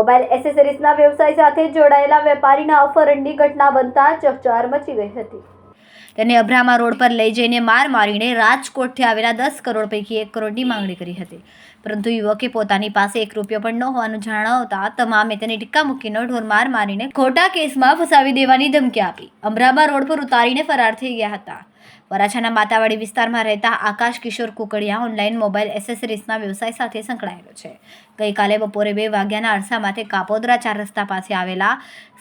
Mobile એસેસરીઝના વ્યવસાય સાથે જોડાયેલા વેપારીના અપહરણની ઘટના બનતા ચકચાર મચી ગઈ હતી. તેને અબ્રામા રોડ પર લઈ જઈને માર મારીને રાજકોટથી આવેલા દસ કરોડ પૈકી એક કરોડની માંગણી કરી હતી. પરંતુ યુવકે પોતાની પાસે એક રૂપિયો પણ ન હોવાનું જણાવતા તમામે તેને ટીક્કા મૂકીને ઢોર માર મારીને ખોટા કેસમાં ફસાવી દેવાની ધમકી આપી. અમરાબા રોડ પર ઉતારીને ફરાર થઈ ગયા હતા. વરાછાના માતાવાડી વિસ્તારમાં રહેતા આકાશ કિશોર કુકડિયા ઓનલાઈન મોબાઈલ એસેસરીઝના વ્યવસાય સાથે સંકળાયેલો છે. ગઈકાલે બપોરે બે વાગ્યાના અરસામાંથી કાપોદરા ચાર રસ્તા પાસે આવેલા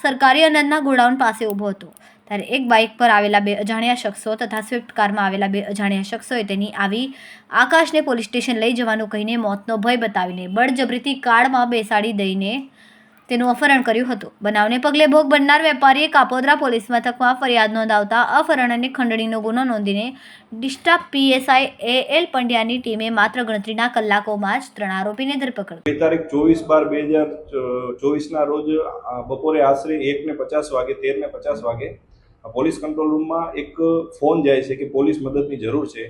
સરકારી અનાજના ગોડાઉન પાસે ઊભો હતો. ત્યારે એક બાઇક પર આવેલા બે અજાણ્યા શખ્સો તથા સ્વિફ્ટ કારમાં આવેલા બે અજાણ્યા શખ્સોએ તેની આવી આકાશને પોલીસ સ્ટેશન લઈ જવાનું કહીને મોતનો ભય બતાવીને બળજબરીથી કારમાં બેસાડી દઈને તેનું અપહરણ કર્યું હતું. બનાવને પગલે ભોગ બનનાર વેપારીએ કાપોદરા પોલીસ મથકમાં ફરિયાદ નોંધાવતા અપહરણ અને ખંડણીનો ગુનો નોંધીને D staff PSI A L પંડ્યાની ટીમે માત્ર ગણતરીના કલાકોમાં જ ત્રણ આરોપીને ધરપકડ બે તારીખ ચોવીસ બાર બે હજાર ચોવીસના રોજ બપોરે આશરે એક ને પચાસ વાગે તેર ને પચાસ વાગે પોલીસ કંટ્રોલ રૂમમાં એક ફોન જાય છે કે પોલીસ મદદની જરૂર છે.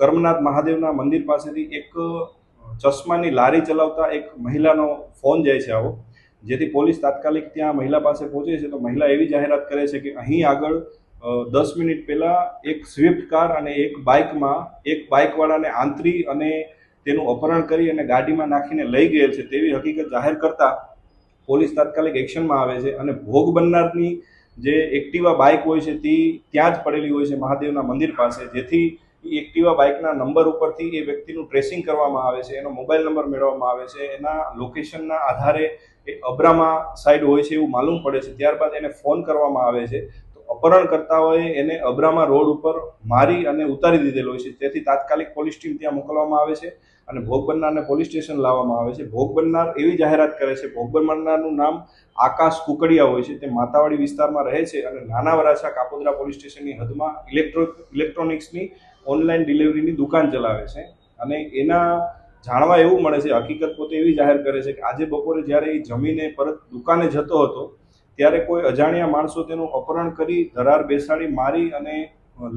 કર્મનાથ મહાદેવના મંદિર પાસેથી એક ચશ્માની લારી ચલાવતા એક મહિલાનો ફોન જાય છે આવો. જેથી પોલીસ તાત્કાલિક ત્યાં મહિલા પાસે પહોંચે છે તો મહિલા એવી જાહેરાત કરે છે કે અહીં આગળ દસ મિનિટ પહેલાં એક સ્વિફ્ટ કાર અને એક બાઇકમાં એક બાઇકવાળાને આંતરી અને તેનું અપહરણ કરી અને ગાડીમાં નાખીને લઈ ગયેલ છે. તેવી હકીકત જાહેર કરતા પોલીસ તાત્કાલિક એક્શનમાં આવે છે અને ભોગ બનનારની જે એક્ટિવા બાઇક હોય છે, તે ત્યાં જ પડેલી હોય છે મહાદેવના મંદિર પાસે. જેથી એક્ટિવા બાઇકના નંબર ઉપરથી એ વ્યક્તિનું ટ્રેસિંગ કરવામાં આવે છે, એનો મોબાઈલ નંબર મેળવવામાં આવે છે, એના લોકેશનના આધારે એ અબ્રામા સાઈડ હોય છે એવું માલુમ પડે છે. ત્યારબાદ એને ફોન કરવામાં આવે છે. અપહરણકર્તાઓએ એને અબ્રામા રોડ ઉપર મારી અને ઉતારી દીધેલો હોય છે. તેથી તાત્કાલિક પોલીસ ટીમ ત્યાં મોકલવામાં આવે છે અને ભોગ બનનારને પોલીસ સ્ટેશન લાવવામાં આવે છે. ભોગ બનનાર એવી જાહેરાત કરે છે. ભોગ બનનારનું નામ આકાશ કુકડિયા હોય છે. તે માતાવાડી વિસ્તારમાં રહે છે અને નાના વરાછા કાપોદરા પોલીસ સ્ટેશનની હદમાં ઇલેક્ટ્રો, ઇલેક્ટ્રોનિક્સની ઓનલાઈન ડિલિવરીની દુકાન ચલાવે છે. અને એના જાણવા એવું મળે છે, હકીકત પોતે એવી જાહેર કરે છે કે આજે બપોરે જ્યારે એ જમીને પરત દુકાને જતો હતો ત્યારે કોઈ અજાણ્યા માણસો તેનું અપહરણ કરી ધરાર બેસાડી, મારી અને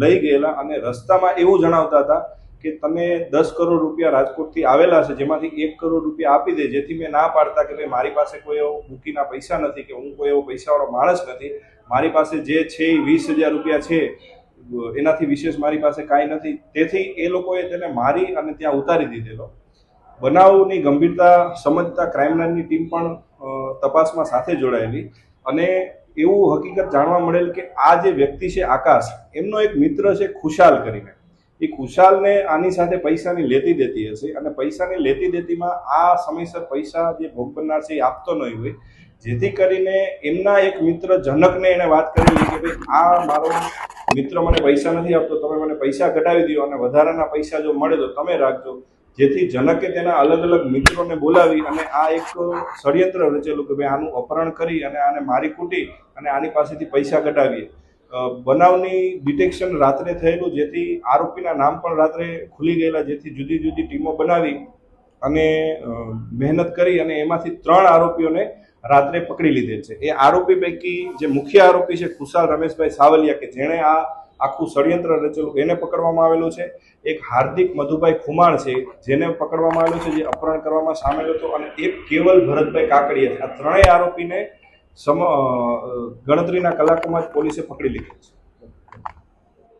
લઈ ગયેલા અને રસ્તામાં એવું જણાવતા હતા કે તમે દસ કરોડ રૂપિયા રાજકોટથી આવેલા છે, જેમાંથી એક કરોડ રૂપિયા આપી દે, જેથી મેં ના પાડતા કે ભાઈ મારી પાસે કોઈ એવો મૂકીના પૈસા નથી કે હું કોઈ એવો પૈસાવાળો માણસ નથી. મારી પાસે જે છે એ વીસ હજાર રૂપિયા છે, એનાથી વિશેષ મારી પાસે કાંઈ નથી. તેથી એ લોકોએ તેને મારી અને ત્યાં ઉતારી દીધેલો. બનાવની ગંભીરતા, સમજતા ક્રાઇમબ્રાન્ચની ટીમ પણ તપાસમાં સાથે જોડાયેલી. અને એવું હકીકત જાણવા મળેલ કે આ જે વ્યક્તિ છે આકાશ, એમનો એક મિત્ર છે ખુશાલ કરીને. એ ખુશાલને આની સાથે પૈસાની લેતી દેતી હશે અને પૈસાની લેતી દેતીમાં આ સમયસર પૈસા જે ભોગ બનનાર છે એ આપતો નહીં હોય. જેથી કરીને એમના એક મિત્ર જનકને એણે વાત કરેલી કે ભાઈ, આ મારો મિત્ર મને પૈસા નથી આપતો, તમે મને પૈસા ઘટાવી દો અને વધારાના પૈસા જો મળે તો તમે રાખજો. જેથી જનકે તેના અલગ અલગ મિત્રોને બોલાવી અને આ એક ષડયંત્ર રચેલું કે ભાઈ આનું અપહરણ કરી અને આને મારી કૂટી અને આની પાસેથી પૈસા કઢાવીએ. બનાવની ડિટેક્શન રાત્રે થયેલું જેથી આરોપીના નામ પણ રાત્રે ખુલી ગયેલા જેથી જુદી જુદી ટીમો બનાવી અને મહેનત કરી અને એમાંથી ત્રણ આરોપીઓને રાત્રે પકડી લીધેલ છે. એ આરોપી પૈકી જે મુખ્ય આરોપી છે ખુશાલ રમેશભાઈ સાવલિયા કે જેણે આ આખું ષડયંત્ર રચેલું, એને પકડવામાં આવેલું છે. એક હાર્દિક મધુભાઈ ખુમાણ છે, જેને પકડવામાં આવેલો છે, જે અપહરણ કરવામાં સામેલ હતો અને એક કેવલ ભરતભાઈ કાકડીયા આ ત્રણેય આરોપીને સમ ગણતરીના કલાકોમાં જ પોલીસે પકડી લીધો છે.